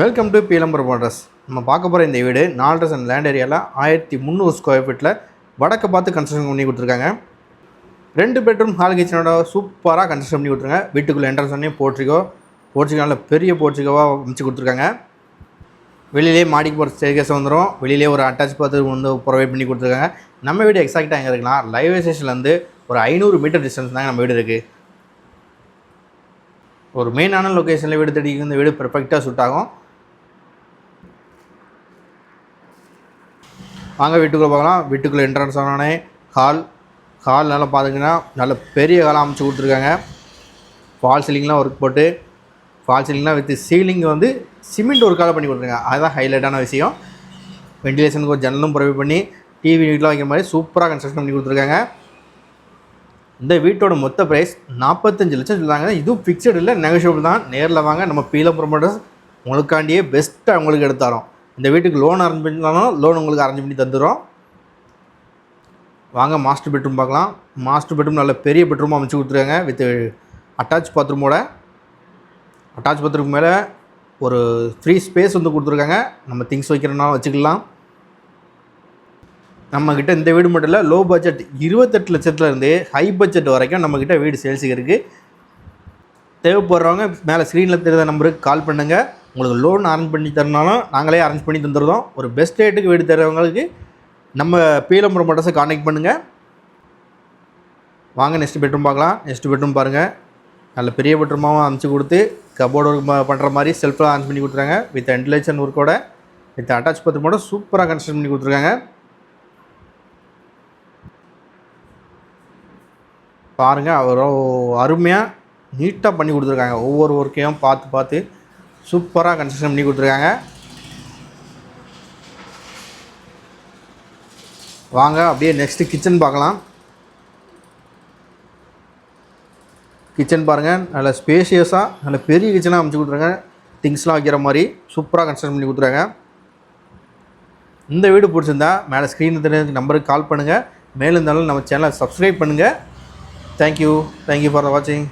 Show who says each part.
Speaker 1: Welcome to பீலம்பர் பாட்ரஸ் நம்ம பார்க்க போகிற இந்த வீடு நாலு அண்ட் லேண்ட் ஏரியாவில் ஆயிரத்தி முந்நூறு ஸ்கொயர் ஃபீட்டில் வடக்கு பார்த்து கன்ஸ்ட்ரக்ஷன் பண்ணி கொடுத்துருக்காங்க. ரெண்டு பெட்ரூம் ஹால் கிச்சனோட சூப்பராக கன்ஸ்ட்ரக்ஷன் பண்ணி கொடுத்துருங்க வீட்டுக்குள்ளே என்ட்ரன்ஸ் பண்ணி போர்ச்சிக்கோ போர்ச்சிக்கோவில் பெரிய போர்ச்சிக்கோவாக அமைச்சு கொடுத்துருக்காங்க. வெளியிலே மாடிக்கு போகிற ஸ்டேகேஸ் வந்துடும் வெளியிலே ஒரு அட்டாச் பாத்ரூம் வந்து ப்ரொவைட் பண்ணி கொடுத்துருக்காங்க. நம்ம வீடு எக்ஸாக்டாக எங்கே இருக்குன்னா ரயில்வே ஸ்டேஷன்லேருந்து ஒரு ஐநூறு மீட்டர் டிஸ்டன்ஸ் தாங்க நம்ம வீடு இருக்குது ஒரு மெயினான லொக்கேஷனில் வீடு தேடிக்கு இந்த வீடு பெர்ஃபெக்டாக சூட் ஆகும். வாங்க வீட்டுக்குள்ளே பார்க்கலாம் வீட்டுக்குள்ளே என்ட்ரன்ஸ் ஆனோடனே ஹால் ஹால் நல்லா பார்த்தீங்கன்னா நல்ல பெரிய ஹாலாக அமைச்சு கொடுத்துருக்காங்க. ஃபால் சீலிங்லாம் ஒர்க் போட்டு ஃபால் சீலிங்லாம் வித் சீலிங் வந்து சிமெண்ட் ஒர்க்காக பண்ணி கொடுத்துருக்காங்க. அதுதான் ஹைலைட்டான விஷயம். வெண்டிலேஷனுக்கு ஒரு ஜன்னலும் ப்ரொவைட் பண்ணி டிவி வீட்டில் வைக்கிற மாதிரி சூப்பராக கன்ஸ்ட்ரக்ஷன் பண்ணி கொடுத்துருக்காங்க. இந்த வீட்டோட மொத்த ப்ரைஸ் நாற்பத்தஞ்சு லட்சம் சொல்கிறாங்க இதுவும் ஃபிக்ஸட் இல்லை நெகோஷியபிள் தான். நேரில் வாங்க நம்ம பீல ப்ரொமோட்டர்ஸ் உங்களுக்காண்டியே பெஸ்ட்டாக உங்களுக்கு எடுத்தாரோம் இந்த வீட்டுக்கு லோன் அரேஞ்ச் பண்ணாலும் லோன் உங்களுக்கு அரேஞ்ச் பண்ணி தந்துடும் வாங்க மாஸ்டர் பெட்ரூம் பார்க்கலாம். மாஸ்டர் பெட்ரூம் நல்ல பெரிய பெட்ரூமாக அமைச்சு கொடுத்துருக்காங்க. வித் அட்டாச் பாத்ரூமோட அட்டாச் பாத்ரூம் மேலே ஒரு ஃப்ரீ ஸ்பேஸ் வந்து கொடுத்துருக்காங்க. நம்ம திங்ஸ் வைக்கிறனாலும் வச்சுக்கலாம். நம்மக்கிட்ட இந்த வீடு மட்டும் இல்லை லோ பட்ஜெட் இருபத்தெட்டு லட்சத்துலேருந்து ஹை பட்ஜெட் வரைக்கும் நம்மக்கிட்ட வீடு சேல்ஸுக்கு இருக்குது தேவைப்படுறவங்க மேலே ஸ்க்ரீனில் தெரியாத நம்பருக்கு கால் பண்ணுங்கள் உங்களுக்கு லோன் அரேஞ்ச் பண்ணி தரனாலும் நாங்களே அரேஞ்ச் பண்ணி தந்துடுறோம். ஒரு பெஸ்ட் ரேட்டுக்கு வீடு தரவங்களுக்கு நம்ம பீலம்பரம் மட்டஸை காண்டாக்ட் பண்ணுங்கள் வாங்க நெக்ஸ்ட் பெட்ரூம் பார்க்கலாம். நெக்ஸ்ட் பெட்ரூம் பாருங்கள் நல்ல பெரிய பெட்ரூமாகவும் அமைச்சு கொடுத்து கபோர்டு ஒர்க் பண்ணுற மாதிரி செல்ஃபெலாம் அரேஞ்ச் பண்ணி கொடுத்துருக்காங்க. வித் வென்டிலேஷன் ஒர்க்கோட வித் அட்டாச் பத்திரமோட சூப்பராக கன்ஸ்ட்ரக்ட் பண்ணி கொடுத்துருக்காங்க. பாருங்கள் அவரோ அருமையாக நீட்டாக பண்ணி கொடுத்துருக்காங்க. ஒவ்வொரு ஒர்க்கையும் பார்த்து பார்த்து சூப்பராக கன்ஸ்ட்ரக்ஷன் பண்ணி கொடுத்துருக்காங்க. வாங்க அப்படியே நெக்ஸ்ட்டு கிச்சன் பார்க்கலாம். கிச்சன் பாருங்கள் நல்ல ஸ்பேஷியஸாக நல்ல பெரிய கிச்சனாக அமைச்சு கொடுத்துருக்காங்க. திங்ஸ்லாம் வைக்கிற மாதிரி சூப்பராக கன்ஸ்ட்ரக்ஷன் பண்ணி கொடுத்துருக்காங்க. இந்த வீடு பிடிச்சிருந்தா மேலே ஸ்க்ரீனில் தெரிஞ்ச நம்பருக்கு கால் பண்ணுங்கள் மேலும் இருந்தாலும் நம்ம சேனலை சப்ஸ்கிரைப் பண்ணுங்கள் தேங்க்யூ தேங்க்யூ ஃபார் வாட்சிங்